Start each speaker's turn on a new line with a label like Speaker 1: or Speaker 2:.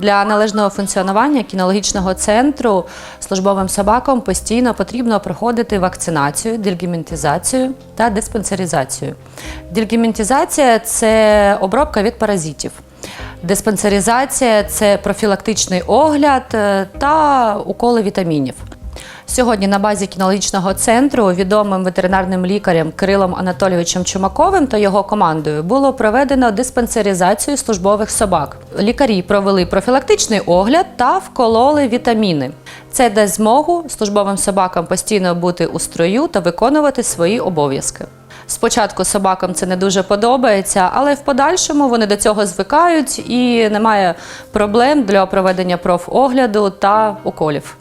Speaker 1: Для належного функціонування кінологічного центру службовим собакам постійно потрібно проходити вакцинацію, дельгіментизацію та диспансеризацію. Дельгіментизація це обробка від паразитів. Диспансеризація це профілактичний огляд е, та уколи вітамінів. Сьогодні на базі кінологічного центру відомим ветеринарним лікарем Кирилом Анатолійовичем Чумаковим та його командою було проведено диспансеризацію службових собак. Лікарі провели профілактичний огляд та вкололи вітаміни. Це дасть змогу службовим собакам постійно бути у строю та виконувати свої обов'язки. Спочатку собакам це не дуже подобається, але в подальшому вони до цього звикають і немає проблем для проведення профогляду та уколів.